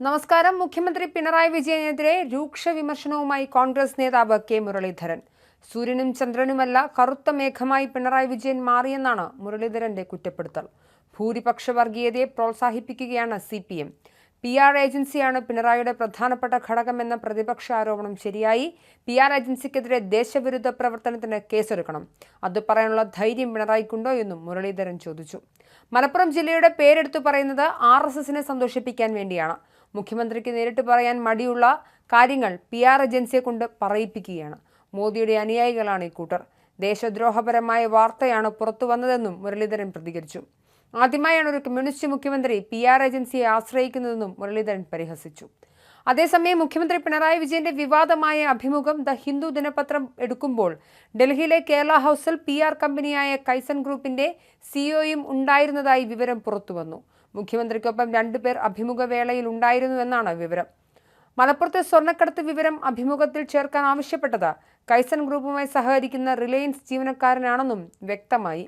നമസ്കാരം. മുഖ്യമന്ത്രി പിണറായി വിജയനെതിരെ രൂക്ഷ വിമർശനവുമായി കോൺഗ്രസ് നേതാവ് കെ മുരളീധരൻ. സൂര്യനും ചന്ദ്രനുമല്ല കറുത്ത മേഘമായി പിണറായി വിജയൻ മാറിയെന്നാണ് മുരളീധരന്റെ കുറ്റപ്പെടുത്തൽ. ഭൂരിപക്ഷ വർഗീയതയെ പ്രോത്സാഹിപ്പിക്കുകയാണ് C P M P R ഏജൻസിയാണ് പിണറായിയുടെ പ്രധാനപ്പെട്ട ഘടകമെന്ന പ്രതിപക്ഷ ആരോപണം ശരിയായി. പി ആർ ഏജൻസിക്കെതിരെ ദേശവിരുദ്ധ പ്രവർത്തനത്തിന് കേസെടുക്കണം. അത് പറയാനുള്ള ധൈര്യം പിണറായിക്കുണ്ടോ എന്നും മുരളീധരൻ ചോദിച്ചു. മലപ്പുറം ജില്ലയുടെ പേരെടുത്തു പറയുന്നത് ആർ എസ് എസിനെ സന്തോഷിപ്പിക്കാൻ വേണ്ടിയാണ്. മുഖ്യമന്ത്രിക്ക് നേരിട്ട് പറയാൻ മടിയുള്ള കാര്യങ്ങൾ പി ആർ ഏജൻസിയെ കൊണ്ട് പറയിപ്പിക്കുകയാണ്. മോദിയുടെ അനുയായികളാണ് ഇക്കൂട്ടർ ദേശദ്രോഹപരമായ വാർത്തയാണ് പുറത്തു വന്നതെന്നും മുരളീധരൻ പ്രതികരിച്ചു. ആദ്യമായാണ് ഒരു കമ്മ്യൂണിസ്റ്റ് മുഖ്യമന്ത്രി പി ആർ ഏജൻസിയെ ആശ്രയിക്കുന്നതെന്നും മുരളീധരൻ പരിഹസിച്ചു. അതേസമയം മുഖ്യമന്ത്രി പിണറായി വിജയന്റെ വിവാദമായ അഭിമുഖം ദ ഹിന്ദു ദിനപത്രം എടുക്കുമ്പോൾ ഡൽഹിയിലെ കേരള ഹൗസിൽ പി ആർ കമ്പനിയായ കൈസൺ ഗ്രൂപ്പിന്റെ സിഇഒയും ഉണ്ടായിരുന്നതായി വിവരം പുറത്തുവന്നു. മുഖ്യമന്ത്രിക്കൊപ്പം രണ്ടുപേർ അഭിമുഖ വേളയിൽ ഉണ്ടായിരുന്നുവെന്നാണ് വിവരം. മലപ്പുറത്തെ സ്വർണക്കടത്ത് വിവരം അഭിമുഖത്തിൽ ചേർക്കാൻ ആവശ്യപ്പെട്ടത് കൈസൺ ഗ്രൂപ്പുമായി സഹകരിക്കുന്ന റിലയൻസ് ജീവനക്കാരനാണെന്നും വ്യക്തമായി.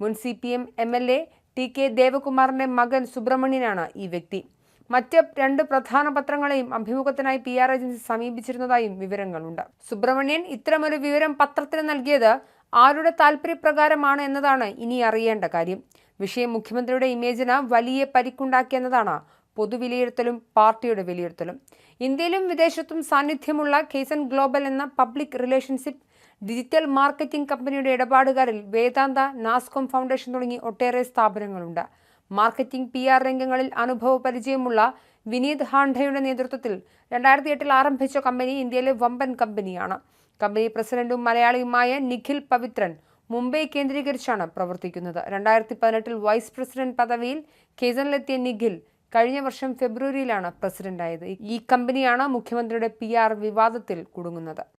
മുൻ C P M M L A T K ദേവകുമാറിന്റെ മകൻ സുബ്രഹ്മണ്യനാണ് ഈ വ്യക്തി. മറ്റ് രണ്ട് പ്രധാന പത്രങ്ങളെയും അഭിമുഖത്തിനായി പി ആർ ഏജൻസി സമീപിച്ചിരുന്നതായും വിവരങ്ങളുണ്ട്. സുബ്രഹ്മണ്യൻ ഇത്തരമൊരു വിവരം പത്രത്തിന് നൽകിയത് ആരുടെ താല്പര്യപ്രകാരമാണ് എന്നതാണ് ഇനി അറിയേണ്ട കാര്യം. വിഷയം മുഖ്യമന്ത്രിയുടെ ഇമേജിന് വലിയ പരിക്കുണ്ടാക്കിയെന്നതാണ് പൊതുവിലയിരുത്തലും പാർട്ടിയുടെ വിലയിരുത്തലും. ഇന്ത്യയിലും വിദേശത്തും സാന്നിധ്യമുള്ള കേസൻ ഗ്ലോബൽ എന്ന പബ്ലിക് റിലേഷൻഷിപ്പ് ഡിജിറ്റൽ മാർക്കറ്റിംഗ് കമ്പനിയുടെ ഇടപാടുകാരിൽ വേദാന്ത നാസ്കോം ഫൗണ്ടേഷൻ തുടങ്ങി ഒട്ടേറെ സ്ഥാപനങ്ങളുണ്ട്. മാർക്കറ്റിംഗ് പി ആർ രംഗങ്ങളിൽ അനുഭവ പരിചയമുള്ള വിനീത് ഹാണ്ഡയുടെ നേതൃത്വത്തിൽ രണ്ടായിരത്തി എട്ടിൽ ആരംഭിച്ച കമ്പനി ഇന്ത്യയിലെ വമ്പൻ കമ്പനിയാണ്. കമ്പനി പ്രസിഡന്റും മലയാളിയുമായ നിഖിൽ പവിത്രൻ മുംബൈ കേന്ദ്രീകരിച്ചാണ് പ്രവർത്തിക്കുന്നത്. രണ്ടായിരത്തി പതിനെട്ടിൽ വൈസ് പ്രസിഡന്റ് പദവിയിൽ കേസനിലെത്തിയ നിഖിൽ കഴിഞ്ഞ വർഷം ഫെബ്രുവരിയിലാണ് പ്രസിഡന്റായത്. ഈ കമ്പനിയാണ് മുഖ്യമന്ത്രിയുടെ പി വിവാദത്തിൽ കുടുങ്ങുന്നത്.